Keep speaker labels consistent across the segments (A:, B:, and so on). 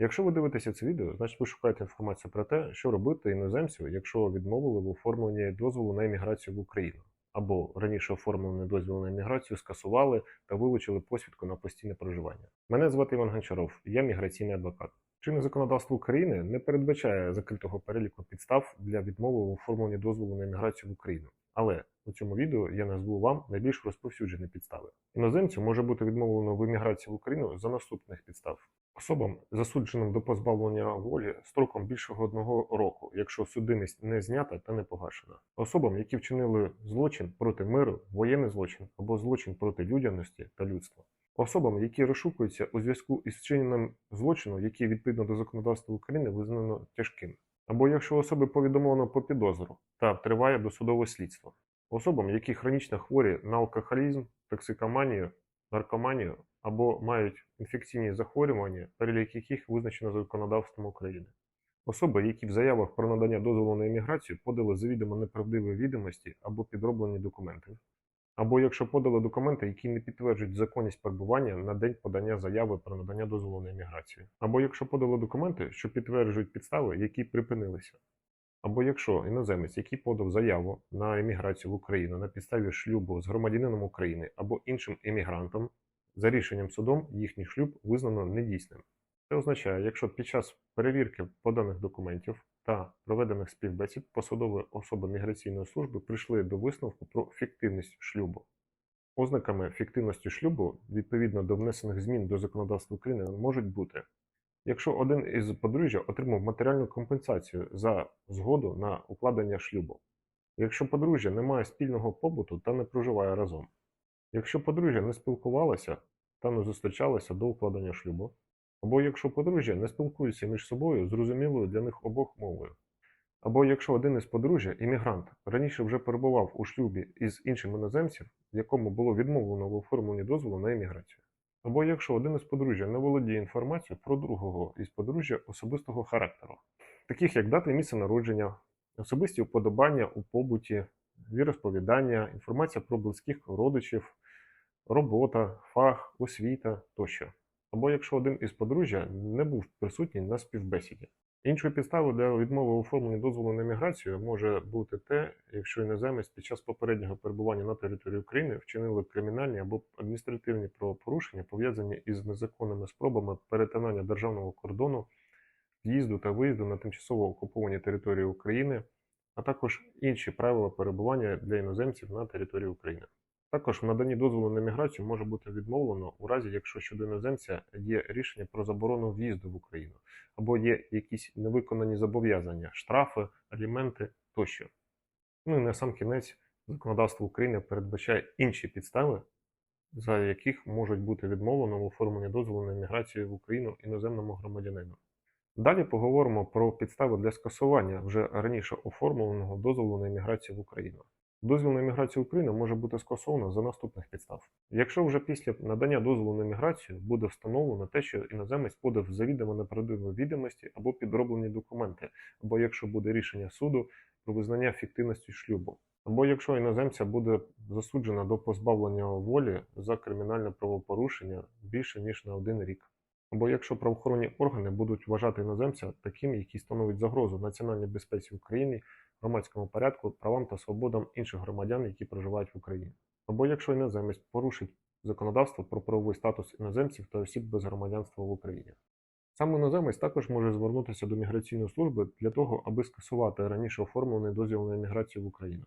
A: Якщо ви дивитеся це відео, значить ви шукаєте інформацію про те, що робити іноземцю, якщо відмовили в оформленні дозволу на імміграцію в Україну, або раніше оформлений дозвіл на імміграцію скасували та вилучили посвідку на постійне проживання. Мене звати Іван Гончаров, я міграційний адвокат. Чинне законодавство України не передбачає закритого переліку підстав для відмови в оформленні дозволу на імміграцію в Україну. Але у цьому відео я назву вам найбільш розповсюджені підстави. Іноземцю може бути відмовлено в імміграції в Україну за наступних підстав. Особам, засудженим до позбавлення волі строком більшого одного року, якщо судимість не знята та не погашена. Особам, які вчинили злочин проти миру, воєнний злочин або злочин проти людяності та людства. Особам, які розшукуються у зв'язку із вчиненням злочину, який відповідно до законодавства України визнано тяжким, або якщо особи повідомлено по підозру та триває досудове слідство. Особам, які хронічно хворі на алкоголізм, токсикоманію, наркоманію або мають інфекційні захворювання, перелік яких визначено законодавством України. Особи, які в заявах про надання дозволу на імміграцію подали завідомо неправдиві відомості або підроблені документи, або якщо подали документи, які не підтверджують законність перебування на день подання заяви про надання дозволу на імміграцію, або якщо подали документи, що підтверджують підстави, які припинилися. Або якщо іноземець, який подав заяву на еміграцію в Україну на підставі шлюбу з громадянином України або іншим емігрантом, за рішенням судом їхній шлюб визнано недійсним. Це означає, якщо під час перевірки поданих документів та проведених співбесід посадові особи міграційної служби прийшли до висновку про фіктивність шлюбу. Ознаками фіктивності шлюбу відповідно до внесених змін до законодавства України можуть бути Якщо один із подружжя отримав матеріальну компенсацію за згоду на укладення шлюбу, якщо подружжя не має спільного побуту та не проживає разом, якщо подружжя не спілкувалося та не зустрічалося до укладення шлюбу, або якщо подружжя не спілкується між собою зрозумілою для них обох мовою, або якщо один із подружжя, іммігрант, раніше вже перебував у шлюбі із іншим іноземцем, якому було відмовлено в оформленні дозволу на імміграцію. Або якщо один із подружжя не володіє інформацією про другого із подружжя особистого характеру, таких як дата і місце народження, особисті вподобання у побуті, віросповідання, інформація про близьких родичів, робота, фах, освіта тощо. Або якщо один із подружжя не був присутній на співбесіді. Іншою підставою для відмови у оформленні дозволу на міграцію може бути те, якщо іноземець під час попереднього перебування на території України вчинили кримінальні або адміністративні правопорушення, пов'язані із незаконними спробами перетинання державного кордону, в'їзду та виїзду на тимчасово окуповані території України, а також інші правила перебування для іноземців на території України. Також в наданні дозволу на міграцію може бути відмовлено у разі, якщо щодо іноземця є рішення про заборону в'їзду в Україну, або є якісь невиконані зобов'язання, штрафи, аліменти тощо. Ну і на сам кінець законодавство України передбачає інші підстави, за яких можуть бути відмовлено в оформленні дозволу на міграцію в Україну іноземному громадянину. Далі поговоримо про підстави для скасування вже раніше оформленого дозволу на імміграцію в Україну. Дозвіл на імміграцію в Україну може бути скасовано за наступних підстав. Якщо вже після надання дозволу на імміграцію буде встановлено те, що іноземець подав завідомо неправдиві відомості або підроблені документи, або якщо буде рішення суду про визнання фіктивності шлюбу, або якщо іноземця буде засуджено до позбавлення волі за кримінальне правопорушення більше ніж на один рік. Або якщо правоохоронні органи будуть вважати іноземця таким, який становить загрозу національній безпеці України, громадському порядку, правам та свободам інших громадян, які проживають в Україні. Або якщо іноземець порушить законодавство про правовий статус іноземців та осіб без громадянства в Україні. Сам іноземець також може звернутися до міграційної служби для того, аби скасувати раніше оформлений дозвіл на імміграцію в Україну.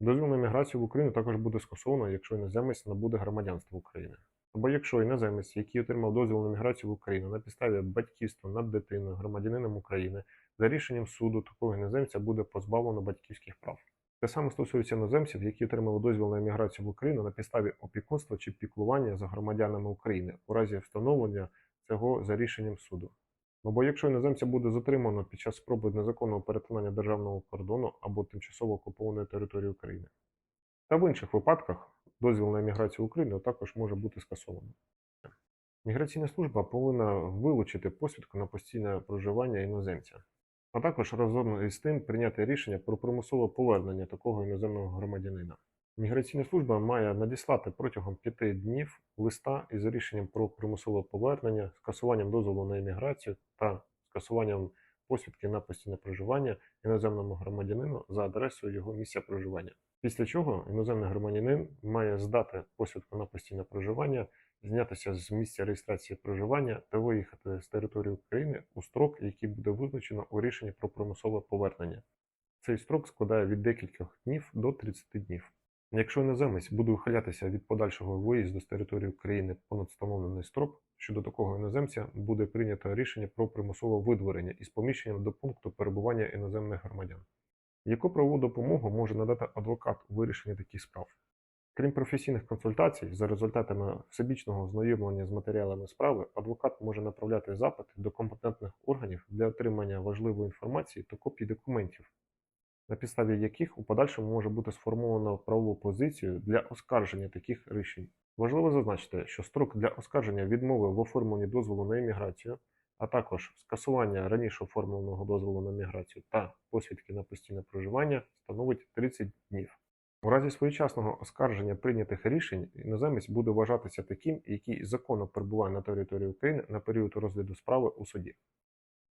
A: Дозвіл на імміграцію в Україну також буде скасовано, якщо іноземець набуде громадянство України. Або якщо іноземець, який отримав дозвіл на міграцію в Україну на підставі батьківства над дитиною, громадянином України, за рішенням суду такого іноземця буде позбавлено батьківських прав. Те саме стосується іноземців, які отримали дозвіл на еміграцію в Україну на підставі опікунства чи піклування за громадянами України у разі встановлення цього за рішенням суду. Або якщо іноземця буде затримано під час спроби незаконного перетинання державного кордону або тимчасово окупованої території України. Та в інших випадках дозвіл на еміграцію в Україну також може бути скасовано. Міграційна служба повинна вилучити посвідку на постійне проживання іноземця, а також разом із тим прийняти рішення про примусове повернення такого іноземного громадянина. Міграційна служба має надіслати протягом п'яти днів листа із рішенням про примусове повернення, скасуванням дозволу на імміграцію та скасуванням посвідки на постійне проживання іноземному громадянину за адресою його місця проживання. Після чого іноземний громадянин має здати посвідку на постійне проживання, знятися з місця реєстрації проживання та виїхати з території України у строк, який буде визначено у рішенні про примусове повернення. Цей строк складає від декількох днів до 30 днів. Якщо іноземець буде ухилятися від подальшого виїзду з території України понад встановлений строк, щодо такого іноземця буде прийнято рішення про примусове видворення із поміщенням до пункту перебування іноземних громадян. Яку правову допомогу може надати адвокат у вирішенні таких справ? Крім професійних консультацій, за результатами всебічного ознайомлення з матеріалами справи, адвокат може направляти запити до компетентних органів для отримання важливої інформації та копій документів, на підставі яких у подальшому може бути сформовано правову позицію для оскарження таких рішень. Важливо зазначити, що строк для оскарження відмови в оформленні дозволу на імміграцію, а також скасування раніше оформленого дозволу на міграцію та посвідки на постійне проживання становить 30 днів. У разі своєчасного оскарження прийнятих рішень іноземець буде вважатися таким, який законно перебуває на території України на період розгляду справи у суді.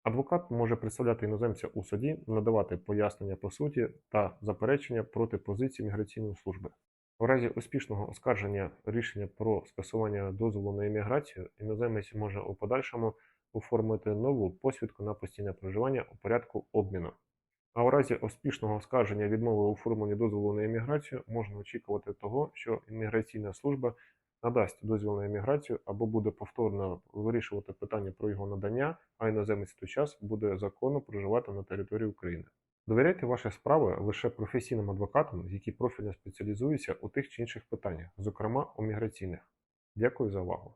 A: Адвокат може представляти іноземця у суді, надавати пояснення по суті та заперечення проти позиції міграційної служби. У разі успішного оскарження рішення про скасування дозволу на імміграцію, іноземець може у подальшому оформити нову посвідку на постійне проживання у порядку обміну. А у разі успішного оскарження відмови у оформленні дозволу на імміграцію можна очікувати того, що імміграційна служба надасть дозвіл на імміграцію або буде повторно вирішувати питання про його надання, а іноземець в той час буде законно проживати на території України. Довіряйте ваші справи лише професійним адвокатам, які профільно спеціалізуються у тих чи інших питаннях, зокрема у міграційних. Дякую за увагу.